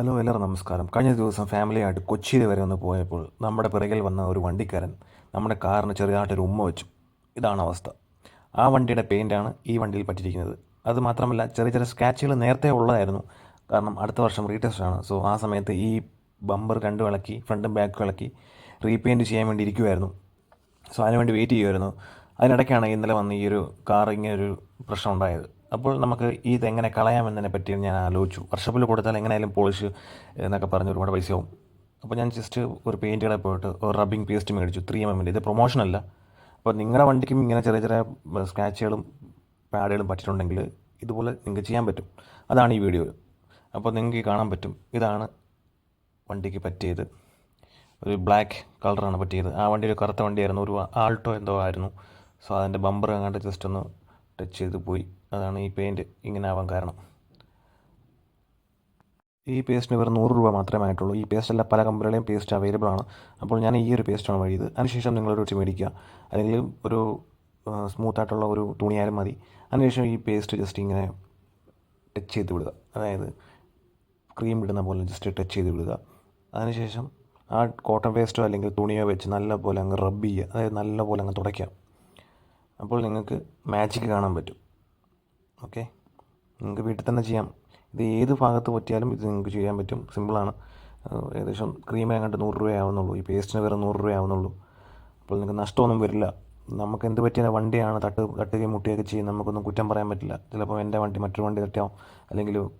Hello എല്ലാവരും നമസ്കാരം. കഴിഞ്ഞ ദിവസം ഫാമിലിയായിട്ട് കൊച്ചിയിൽ വരെ ഒന്ന് പോയപ്പോൾ നമ്മുടെ പിറകിൽ വന്ന ഒരു വണ്ടിക്കാരൻ നമ്മുടെ കാറിന് ചെറുതായിട്ടൊരു ഉമ്മ വെച്ചു. ഇതാണ് അവസ്ഥ. ആ വണ്ടിയുടെ പെയിന്റാണ് ഈ വണ്ടിയിൽ പറ്റിയിരിക്കുന്നത്. അത് മാത്രമല്ല ചെറിയ ചെറിയ സ്ക്രാച്ചുകൾ നേരത്തെ ഉള്ളതായിരുന്നു. കാരണം അടുത്ത വർഷം റീടെസ്റ്റ് ആണ്. സോ ആ സമയത്ത് ഈ ബമ്പർ രണ്ടും ഇളക്കി ഫ്രണ്ടും ബാക്കും ഇളക്കി റീപെയിന്റ് ചെയ്യാൻ വേണ്ടി ഇരിക്കുമായിരുന്നു സോ അതിനുവേണ്ടി വെയിറ്റ് ചെയ്യുമായിരുന്നു അതിനിടയ്ക്കാണ് ഇന്നലെ വന്ന് ഈ ഒരു കാർ ഇങ്ങനെ ഒരു പ്രശ്നം ഉണ്ടായത്. അപ്പോൾ നമുക്ക് ഇതെങ്ങനെ കളയാമെന്നതിനെ പറ്റി ഞാൻ ആലോചിച്ചു. വർഷപ്പിൽ കൊടുത്താൽ എങ്ങനെയായാലും പോളിഷ് എന്നൊക്കെ പറഞ്ഞ് ഒരുപാട് പൈസയാവും. അപ്പോൾ ഞാൻ ജസ്റ്റ് ഒരു പെയിന്റ് കടയിൽ പോയിട്ട് ഒരു റബ്ബിംഗ് പേസ്റ്റ് മേടിച്ചു. ത്രീ എം എമ്മിന്റെ ഇത് പ്രൊമോഷനല്ല അപ്പോൾ നിങ്ങളുടെ വണ്ടിക്കും ഇങ്ങനെ ചെറിയ ചെറിയ സ്ക്രാച്ചുകളും പാഡുകളും പറ്റിയിട്ടുണ്ടെങ്കിൽ ഇതുപോലെ നിങ്ങൾക്ക് ചെയ്യാൻ പറ്റും. അതാണ് ഈ വീഡിയോ അപ്പോൾ നിങ്ങൾക്ക് കാണാൻ പറ്റും. ഇതാണ് വണ്ടിക്ക് പറ്റിയത്. ഒരു ബ്ലാക്ക് കളറാണ് പറ്റിയത്. ആ വണ്ടി ഒരു കറുത്ത വണ്ടിയായിരുന്നു. ഒരു ആൾട്ടോ എന്തോ ആയിരുന്നു. സോ അതിന്റെ ബമ്പർ അങ്ങോട്ട് ജസ്റ്റ് ഒന്ന് ടച്ച് ചെയ്ത് പോയി. അതാണ് ഈ പെയിന്റ് ഇങ്ങനെ ആവാൻ കാരണം. ഈ പേസ്റ്റിന് വെറും നൂറ് രൂപ മാത്രമേ ആയിട്ടുള്ളൂ. ഈ പേസ്റ്റ് അല്ല പല കമ്പനികളുടെയും പേസ്റ്റ് അവൈലബിൾ ആണ്. അപ്പോൾ ഞാൻ ഈ ഒരു പേസ്റ്റാണ് വഴിയത്. അതിനുശേഷം നിങ്ങളൊരു വെച്ച് മേടിക്കുക. അല്ലെങ്കിൽ ഒരു സ്മൂത്ത് ആയിട്ടുള്ള ഒരു തുണിയായാലും മതി. അതിനുശേഷം ഈ പേസ്റ്റ് ജസ്റ്റ് ഇങ്ങനെ ടച്ച് ചെയ്ത് വിടുക. അതായത് ക്രീം ഇടുന്ന പോലെ ജസ്റ്റ് ടച്ച് ചെയ്ത് വിടുക. അതിനുശേഷം ആ കോട്ടൺ പേസ്റ്റോ അല്ലെങ്കിൽ തുണിയോ വെച്ച് നല്ല പോലെ അങ്ങ് റബ്ബ് ചെയ്യുക. അതായത് നല്ല പോലെ അങ്ങ് തുടയ്ക്കാം അപ്പോൾ നിങ്ങൾക്ക് മാജിക് കാണാൻ പറ്റും. ഓക്കെ? നിങ്ങൾക്ക് വീട്ടിൽ തന്നെ ചെയ്യാം. ഇത് ഏത് ഭാഗത്ത് പറ്റിയാലും ഇത് നിങ്ങൾക്ക് ചെയ്യാൻ പറ്റും. സിമ്പിളാണ് ഏകദേശം ക്രീം അങ്ങോട്ട് നൂറ് രൂപയാവുന്നുള്ളൂ ഈ പേസ്റ്റിന് വേറെ നൂറ് രൂപയാവുന്നുള്ളൂ അപ്പോൾ നിങ്ങൾക്ക് നഷ്ടമൊന്നും വരില്ല. നമുക്ക് എന്ത് പറ്റിയ വണ്ടിയാണ് തട്ട് തട്ടുകയും മുട്ടുകയൊക്കെ ചെയ്യും. നമുക്കൊന്നും കുറ്റം പറയാൻ പറ്റില്ല. ചിലപ്പോൾ എന്റെ വണ്ടി മറ്റൊരു വണ്ടി തട്ടാം അല്ലെങ്കിൽ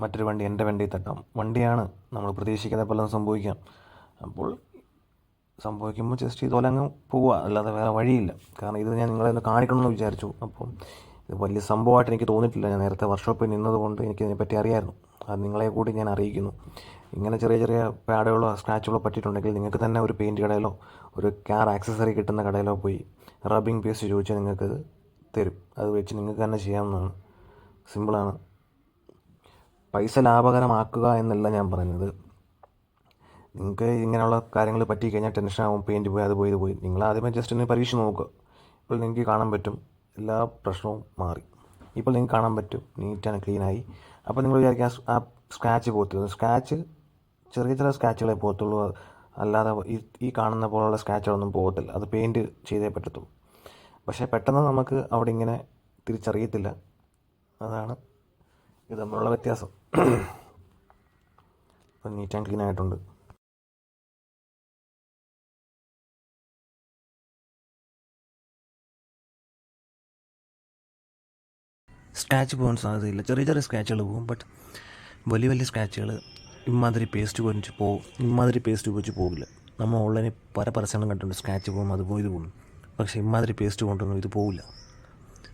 മറ്റൊരു വണ്ടി എന്റെ വണ്ടി തട്ടാം. വണ്ടിയാണ് നമ്മൾ പ്രതീക്ഷിക്കാതെ പോലെ സംഭവിക്കാം. അപ്പോൾ സംഭവിക്കുമ്പോൾ ജസ്റ്റ് ഇതുപോലെ അങ്ങ് പോവുക. അല്ലാതെ വേറെ വഴിയില്ല. കാരണം ഇത് ഞാൻ നിങ്ങളെ ഒന്ന് കാണിക്കണമെന്ന് വിചാരിച്ചു. അപ്പം ഇത് വലിയ സംഭവമായിട്ട് എനിക്ക് തോന്നിയിട്ടില്ല. ഞാൻ നേരത്തെ വർക്ക്ഷോപ്പിൽ നിന്നതുകൊണ്ട് എനിക്ക് ഇതിനെപ്പറ്റി അറിയായിരുന്നു. അത് നിങ്ങളെ കൂടി ഞാൻ അറിയിക്കുന്നു. ഇങ്ങനെ ചെറിയ ചെറിയ പാഡുകളോ സ്ക്രാച്ചുകളോ പറ്റിയിട്ടുണ്ടെങ്കിൽ നിങ്ങൾക്ക് തന്നെ ഒരു പെയിന്റ് കടയിലോ ഒരു കാർ ആക്സസറി കിട്ടുന്ന കടയിലോ പോയി റബ്ബിംഗ് പേസ്റ്റ് ചോദിച്ചാൽ നിങ്ങൾക്ക് തരും. അത് വെച്ച് നിങ്ങൾക്ക് തന്നെ ചെയ്യാവുന്നതാണ്. സിമ്പിളാണ് പൈസ ലാഭകരമാക്കുക എന്നല്ല ഞാൻ പറയുന്നത്. നിങ്ങൾക്ക് ഇങ്ങനെയുള്ള കാര്യങ്ങൾ പറ്റി കഴിഞ്ഞാൽ ടെൻഷനാവും പെയിന്റ് പോയി അത് പോയി ഇത് പോയി. നിങ്ങൾ ആദ്യമേ ജസ്റ്റ് ഒന്ന് പരീക്ഷ നോക്കുക. ഇപ്പോൾ നിങ്ങൾക്ക് കാണാൻ പറ്റും. എല്ലാ പ്രശ്നവും മാറി. ഇപ്പോൾ നിങ്ങൾക്ക് കാണാൻ പറ്റും നീറ്റാണ് ക്ലീനായി അപ്പോൾ നിങ്ങൾ വിചാരിക്കാം ആ സ്ക്രാച്ച് പോകത്തുള്ളൂ സ്ക്രാച്ച് ചെറിയ ചെറിയ സ്ക്രാച്ചുകളെ പോകത്തുള്ളൂ. അല്ലാതെ ഈ കാണുന്ന പോലുള്ള സ്ക്രാച്ചുകളൊന്നും പോകത്തില്ല. അത് പെയിന്റ് ചെയ്തേ പറ്റത്തുള്ളൂ. പക്ഷേ പെട്ടെന്ന് നമുക്ക് അവിടെ ഇങ്ങനെ തിരിച്ചറിയത്തില്ല. അതാണ് ഇത് തമ്മിലുള്ള വ്യത്യാസം. നീറ്റ് ആൻഡ് ക്ലീൻ ആയിട്ടുണ്ട്. സ്ക്രാച്ച് പോകാൻ സാധ്യതയില്ല. ചെറിയ ചെറിയ സ്ക്രാച്ചുകൾ പോകും. ബട്ട് വലിയ വലിയ സ്ക്രാച്ചുകൾ ഇമാതിരി പേസ്റ്റ് പൊരിച്ച് പോകും ഇമാതിരി പേസ്റ്റ് ഉപയോഗിച്ച് പോകില്ല. നമ്മൾ ഓൺലൈനിൽ പല പരസ്യങ്ങളും കണ്ടിട്ടുണ്ട്. സ്ക്രാച്ച് പോകും അത് പോയി പോകും. പക്ഷേ ഇമാതിരി പേസ്റ്റ് കൊണ്ടൊന്നും ഇത് പോകില്ല.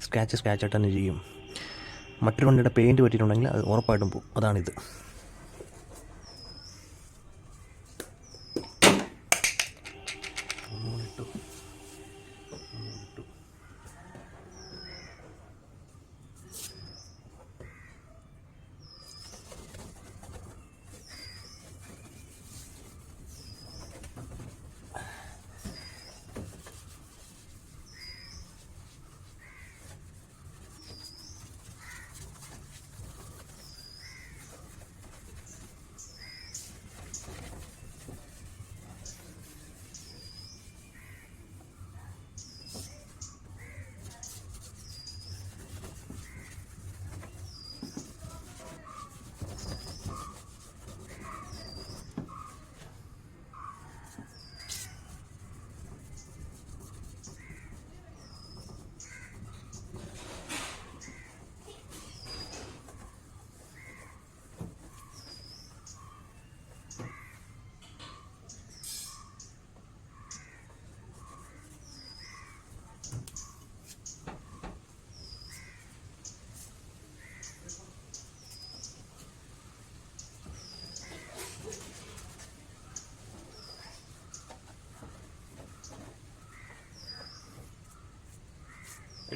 സ്ക്രാച്ച് സ്ക്രാച്ച് ആയിട്ട് തന്നെ ചെയ്യും. മറ്റൊരു വണ്ടിയുടെ പെയിന്റ് പറ്റിയിട്ടുണ്ടെങ്കിൽ അത് ഉറപ്പായിട്ടും പോകും അതാണിത്.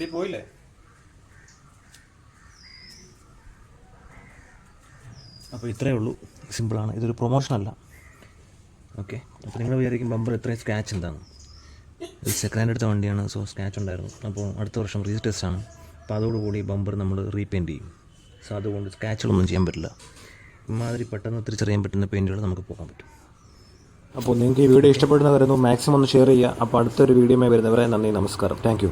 എടി പോയില്ലേ? അപ്പോൾ ഇത്രയേ ഉള്ളൂ. സിമ്പിളാണ്. ഇതൊരു പ്രൊമോഷൻ അല്ല. ഓക്കെ അപ്പോൾ നിങ്ങൾ വിചാരിക്കും ബമ്പർ ഇത്രയും സ്ക്രാച്ച് എന്താണ്? ഇത് സെക്കൻഡ് ഹാൻഡ് എടുത്ത വണ്ടിയാണ് സോ സ്ക്രാച്ച് ഉണ്ടായിരുന്നു. അപ്പോൾ അടുത്ത വർഷം റീ ടെസ്റ്റ് ആണ്. അപ്പോൾ അതോടുകൂടി ബമ്പർ നമ്മൾ റീപെയിന്റ് ചെയ്യും. സോ അതുകൊണ്ട് സ്ക്രാച്ചുകളൊന്നും ചെയ്യാൻ പറ്റില്ല. ഇമാതിരി പെട്ടെന്ന് തിരിച്ചറിയാൻ പറ്റുന്ന പെയിന്റുകൾ നമുക്ക് പോകാൻ പറ്റും. അപ്പോൾ നിങ്ങൾക്ക് ഈ വീഡിയോ ഇഷ്ടപ്പെടുന്ന വരുന്നു മാക്സിമം ഒന്ന് ഷെയർ ചെയ്യുക. അപ്പോൾ അടുത്തൊരു വീഡിയോമായി വരുന്നവരെ നന്ദി നമസ്കാരം. താങ്ക്